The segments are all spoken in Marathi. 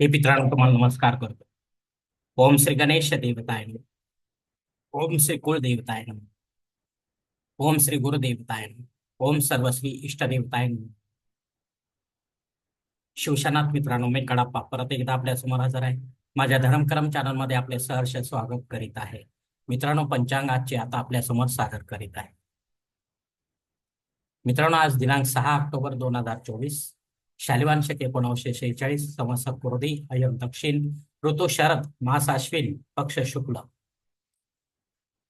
हे मित्रांनो तुम्हाला नमस्कार करतो. ओम श्री गणेश देवताय ओम श्री कुलदेवताय ओम श्री गुरुदेवताय ओम सर्वश्री इष्टदेवताय शिवशनाथ मित्रांनो मी कडाप्पा परत एकदा आपल्यासमोर हजर आहे. माझ्या धर्मक्रम चॅनलमध्ये आपले सहर्ष स्वागत करीत आहे. मित्रांनो पंचांगाचे आता आपल्यासमोर सादर करीत आहे. मित्रांनो आज दिनांक सहा ऑक्टोबर दोन हजार चोवीस. शालिवान शके एकोणीसशे शेहेचाळीस संवत्सर कुर्दी अयम दक्षिण ऋतू शरद मास अश्विन पक्ष शुक्ल.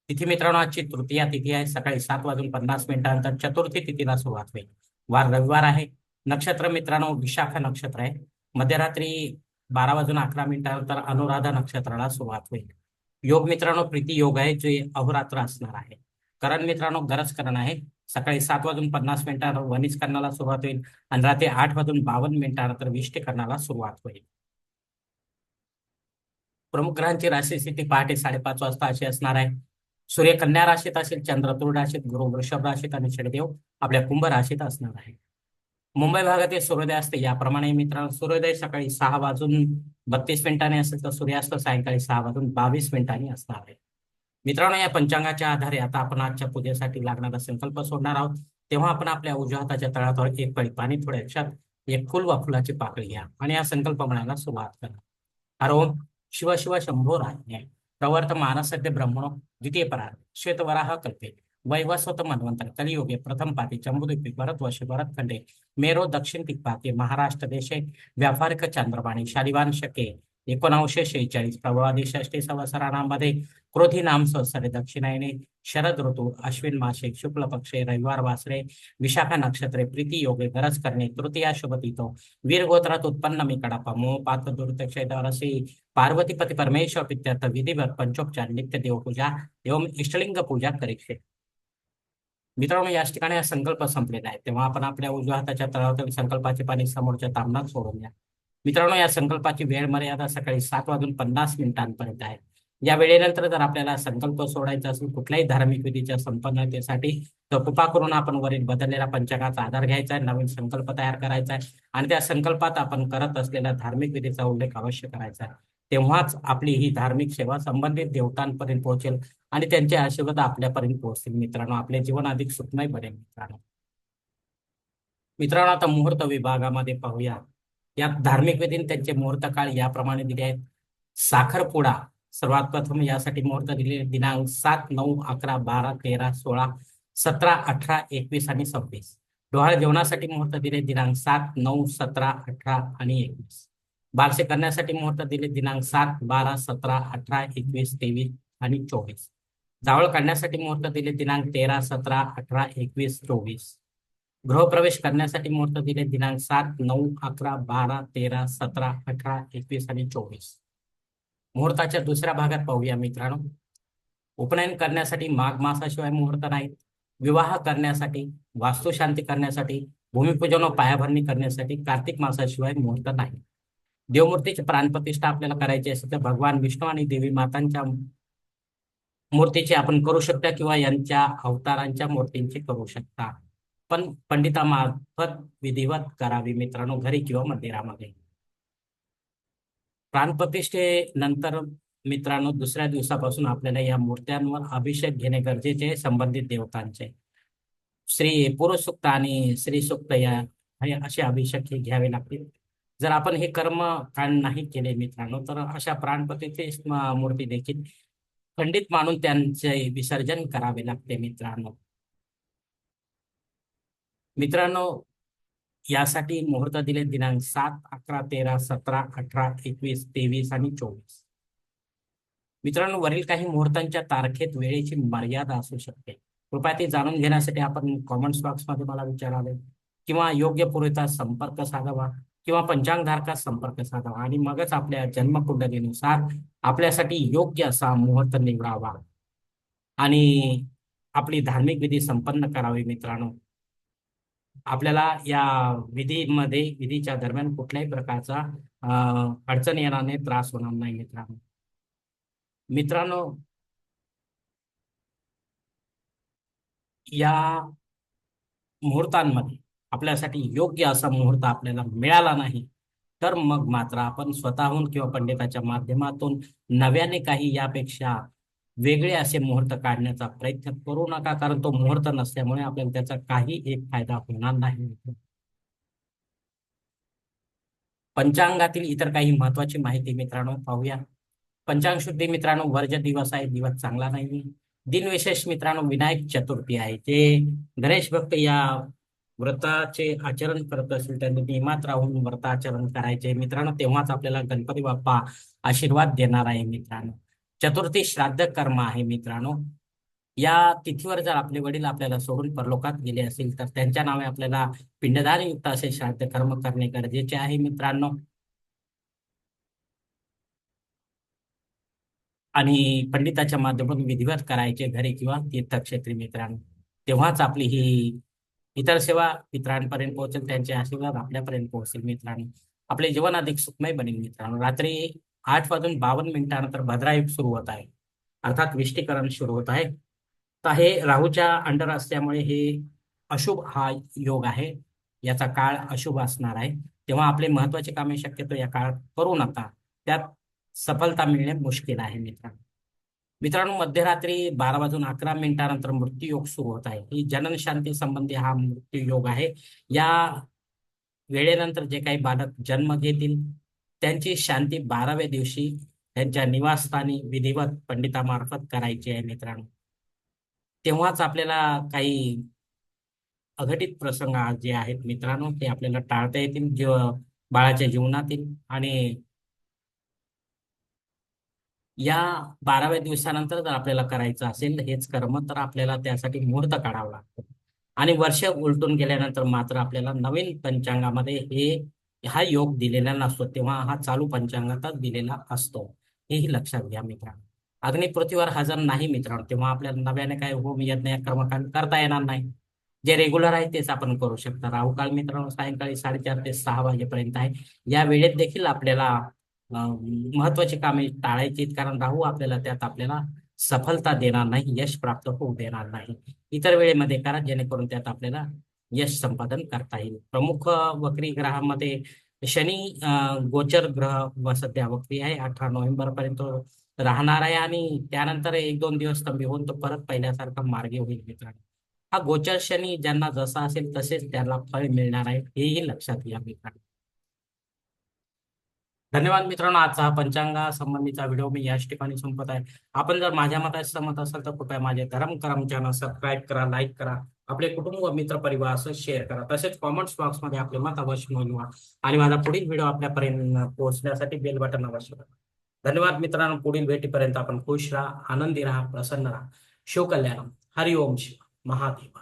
तिथी मित्रांनो आजची तृतीया तिथी आहे. सकाळी सात वाजून पन्नास मिनिटानंतर चतुर्थी तिथीला सुरुवात होईल. वार रविवार आहे. नक्षत्र मित्रांनो विशाखा नक्षत्र आहे. मध्यरात्री बारा वाजून अकरा मिनिटानंतर अनुराधा नक्षत्राला सुरुवात होईल. योग मित्रांनो प्रीती योग आहे जे अहोरात्र असणार आहे. करण मित्रांनो गरज करण आहे. सकाळी सात वाजून पन्नास मिनिटांवर वनिज करण्याला सुरुवात होईल आणि रात्री आठ वाजून बावन्न मिनिटानंतर विष्टी करण्याला सुरुवात होईल. प्रमुख ग्रहांची राशी स्थिती पहाटे साडेपाच वाजता अशी असणार आहे. सूर्य कन्या राशीत असेल चंद्र तुळ राशीत गुरु वृषभ राशीत आणि शनिदेव आपल्या कुंभ राशीत असणार आहे. मुंबई भागातील सूर्योदय असते याप्रमाणे मित्रांनो सूर्योदय सकाळी सहा वाजून बत्तीस मिनिटांनी असेल तर सूर्यास्त सायंकाळी सहा वाजून बावीस मिनिटांनी असणार आहे. मित्रांनो या पंचांगाच्या आधारे आता आपण आजच्या पूजेसाठी लागणारा संकल्प सोडणार आहोत. तेव्हा आपण आपल्या उजव्या हाताच्या तळावर एक पळी पाणी थोड्या एक फुल वा फुलाची पाकळी घ्या आणि या संकल्प म्हणायला सुरुवात करा. हर ओम शिव शिव शंभो राज्ञ. प्रवर्त मानसद्य ब्रह्मणो द्वितीय परार श्वेतवराह कल्पे. वैवस्वत मन्वंतर कलियुगे प्रथम पाती. चंबुद्वीपे भरत भरतखंडे मेरो दक्षिण दिक्पाते महाराष्ट्र देशे. व्यापारिक चंद्रवाणी शालिवान शके एकोणावीसशे शेहेचाळीस. प्रभावादी षष्टी संवत्सरामध्ये क्रोधी नाम संवत्सरे दक्षिणायने शरद ऋतू अश्विन मासे शुक्ल पक्षे रविवार वासरे विशाखा नक्षत्रे प्रीती योगे गरज करणे तृतीया शुभ तिथो वीर गोत्रात उत्पन्न मी कडापा मो पात्र दुर्दक्षरसी पार्वतीपती परमेश्वर पित्यर्थ विधिवत पंचोपचार नित्य देवपूजा एवं इष्टलिंग पूजा करीक्षे मित्रांनो या ठिकाणी हा संकल्प संपलेला आहे. तेव्हा आपण आपल्या उजव्या हाताच्या तळावर संकल्पाचे पाणी समोरच्या तांबणात सोडून द्या. मित्रांनो या संकल्पाची वेळ मर्यादा सकाळी सात वाजून पन्नास मिनिटांपर्यंत आहे. या वेळेनंतर जर आपल्याला संकल्प सोडायचा असेल कुठल्याही धार्मिक विधीच्या संपन्नतेसाठी तर कृपा करून आपण वरील बदललेला पंचकाचा आधार घ्यायचा आहे नवीन संकल्प तयार करायचा आहे आणि त्या संकल्पात आपण करत असलेल्या धार्मिक विधीचा उल्लेख अवश्य करायचा आहे. तेव्हाच आपली ही धार्मिक सेवा संबंधित देवतांपर्यंत पोहोचेल आणि त्यांचे आशीर्वाद आपल्यापर्यंत पोहोचतील. मित्रांनो आपले जीवन अधिक सुखमय बनेल मित्रांनो. मित्रांनो आता मुहूर्त विभागामध्ये पाहूया. या धार्मिक विधीने त्यांचे मुहूर्त काळ याप्रमाणे दिले आहेत. साखरपुडा सर्वात प्रथम यासाठी मुहूर्त दिले. दिनांक सात नऊ अकरा बारा तेरा सोळा सतरा अठरा एकवीस आणि सव्वीस. डोहाळ जेवणासाठी मुहूर्त दिले. दिनांक सात नऊ सतरा अठरा आणि एकवीस. बारसे करण्यासाठी मुहूर्त दिले. दिनांक सात बारा सतरा अठरा एकवीस तेवीस आणि चोवीस. जावळ काढण्यासाठी मुहूर्त दिले. दिनांक तेरा सतरा अठरा एकवीस चोवीस. गृहप्रवेश करण्यासाठी मुहूर्त दिले दिनांक सात नऊ अकरा बारा तेरा सतरा अठरा एकवीस आणि चोवीस. मुहूर्ताच्या दुसऱ्या भागात पाहूया मित्रांनो. उपनयन करण्यासाठी माघ मासाशिवाय मुहूर्त नाहीत. विवाह करण्यासाठी वास्तुशांती करण्यासाठी भूमिपूजन व पायाभरणी करण्यासाठी कार्तिक मासाशिवाय मुहूर्त नाही देवमूर्तीची प्राणप्रतिष्ठा आपल्याला करायची असेल तर भगवान विष्णू आणि देवी मातांच्या मूर्तीची आपण करू शकता किंवा यांच्या अवतारांच्या मूर्तींची करू शकता. पण पंडितामार्फत विधिवत करावी मित्रांनो घरी किंवा मंदिरामध्ये. प्राणप्रतिष्ठेनंतर मित्रांनो दुसऱ्या दिवसापासून आपल्याला या मूर्त्यांवर अभिषेक घेणे गरजेचे संबंधित देवतांचे. श्री पुरुषसुक्त आणि श्री सुक्त या असे अभिषेक हे घ्यावे लागतील. जर आपण हे कर्म काळ नाही केले मित्रांनो तर अशा प्राणप्रतिष्ठे मूर्ती देखील खंडित मानून त्यांचे विसर्जन करावे लागते मित्रांनो. मित्रांनो यासाठी मुहूर्त दिले दिनांक सात अकरा तेरा सतरा अठरा एकवीस तेवीस आणि चोवीस. मित्रांनो वरील काही मुहूर्तांच्या तारखेत वेळेची मर्यादा असू शकते. कृपया ते जाणून घेण्यासाठी आपण कॉमेंट्स बॉक्समध्ये मला विचारावे. किंवा योग्य पुरेसा संपर्क साधावा किंवा पंचांगधारकास संपर्क साधावा आणि मगच आपल्या जन्मकुंडलीनुसार आपल्यासाठी योग्य असा मुहूर्त निवडावा. आणि आपली धार्मिक विधी संपन्न करावी मित्रांनो. आपल्याला या विधीमध्ये विधीच्या दरम्यान कुठल्याही प्रकारचा अडचण येणार नाही त्रास होणार नाही मित्रांनो. मित्रांनो या मुहूर्तांमध्ये आपल्यासाठी योग्य असा मुहूर्त आपल्याला मिळाला नाही तर मग मात्र आपण स्वतःहून किंवा पंडिताच्या माध्यमातून नव्याने काही यापेक्षा वेगळे असे मुहूर्त काढण्याचा प्रयत्न करू नका कारण तो मुहूर्त नसल्यामुळे आपल्याला त्याचा काही एक फायदा होणार नाही. पंचांगातील इतर काही महत्वाची माहिती मित्रांनो पाहूया. पंचांग शुद्धी मित्रांनो वर्ज दिवस आहे दिवस चांगला नाही. दिनविशेष मित्रांनो विनायक चतुर्थी आहे. जे गणेश भक्त या व्रताचे आचरण करत असेल त्यांनी नियमात राहून व्रताचरण करायचे. मित्रांनो तेव्हाच आपल्याला गणपती बाप्पा आशीर्वाद देणार आहे मित्रांनो. चतुर्थी श्राद्ध कर्म आहे मित्रांनो. या तिथीवर जर आपले वडील आपल्याला सोडून परलोकात गेले असेल तर त्यांच्या नावे आपल्याला पिंडदान युक्त असे श्राद्ध कर्म करणे गरजेचे आहे मित्रांनो. आणि पंडिताच्या माध्यमातून विधिवत करायचे घरी किंवा तीर्थक्षेत्री मित्रांनो. तेव्हाच आपली ही इतर सेवा मित्रांपर्यंत पोहोचेल त्यांचे आशीर्वाद आपल्यापर्यंत पोहोचेल मित्रांनो. आपले जीवन अधिक सुखमय बनेल मित्रांनो. रात्री आठ वाजून बावन्न मिनिटानंतर भद्रायुग सुरू होत आहे. अर्थात विष्टीकरण सुरू होत आहे. तर हे राहूच्या अंडर असल्यामुळे हे अशुभ हा योग आहे. याचा काळ अशुभ असणार आहे. तेव्हा आपले महत्त्वाचे कामे शक्यतो या काळात करू नका. त्यात सफलता मिळणे मुश्किल आहे मित्रांनो. मित्रांनो मध्यरात्री बारा वाजून अकरा मिनिटानंतर मृत्यू योग सुरू होत आहे. ही जननशांती संबंधी हा मृत्यू योग आहे. या वेळेनंतर जे काही बालक जन्म घेतील त्यांची शांती बाराव्या दिवशी त्यांच्या निवासस्थानी विधिवत पंडितामार्फत करायची आहे मित्रांनो. तेव्हाच आपल्याला काही अघटित प्रसंग जे आहेत मित्रांनो ते आपल्याला टाळता येतील जीव बाळाच्या जीवनातील आणि या बाराव्या दिवसानंतर जर आपल्याला करायचं असेल हेच कर्म तर आपल्याला त्यासाठी मुहूर्त काढावा लागतो. आणि वर्ष उलटून गेल्यानंतर मात्र आपल्याला नवीन पंचांगामध्ये हे हा योग दिलेला नसतो तेव्हा हा चालू पंचांगातच दिलेला असतो. हेही लक्षात घ्या मित्रांनो. अग्निपृथ्वीवर हजर नाही मित्रांनो तेव्हा आपल्याला नव्याने काय होम यज्ञ कर्मकांड करता येणार नाही. जे रेग्युलर आहे तेच आपण करू शकता. राहुकाळ मित्रांनो सायंकाळी साडेचार ते सहा वाजेपर्यंत आहे. या वेळेत देखील आपल्याला महत्वाची कामे टाळायची कारण राहू आपल्याला त्यात आपल्याला सफलता देणार नाही यश प्राप्त होऊ देणार नाही. इतर वेळेमध्ये करा जेणेकरून त्यात आपल्याला यश संपादन करता येईल. प्रमुख वक्री ग्रहामध्ये शनी गोचर ग्रह सध्या वक्री आहे. अठरा नोव्हेंबर पर्यंत राहणार आहे आणि त्यानंतर एक दोन दिवस कमी होऊन तो परत पहिल्यासारखा मार्गी होईल मित्रांनो. हा गोचर शनी ज्यांना जसा असेल तसेच त्याला फळ मिळणार आहे हेही लक्षात घ्या मित्रांनो. धन्यवाद मित्रांनो. आजचा हा पंचांगा संबंधीचा व्हिडिओ मी याच ठिकाणी संपत आहे. आपण जर माझ्या मताशी सहमत असाल तर कृपया माझे धर्म करम चॅनल सबस्क्राईब करा लाईक करा. आपले कुटुंब मित्र परिवार असं शेअर करा. तसेच कॉमेंट्स बॉक्समध्ये आपले मत अवश्य नोंदवा. आणि माझा पुढील व्हिडिओ आपल्यापर्यंत पोहोचण्यासाठी बेल बटन अवश्य करा. धन्यवाद मित्रांनो. पुढील भेटीपर्यंत आपण खुश राहा आनंदी राहा प्रसन्न राहा. शिवकल्याण. हरिओम शिव महादेव.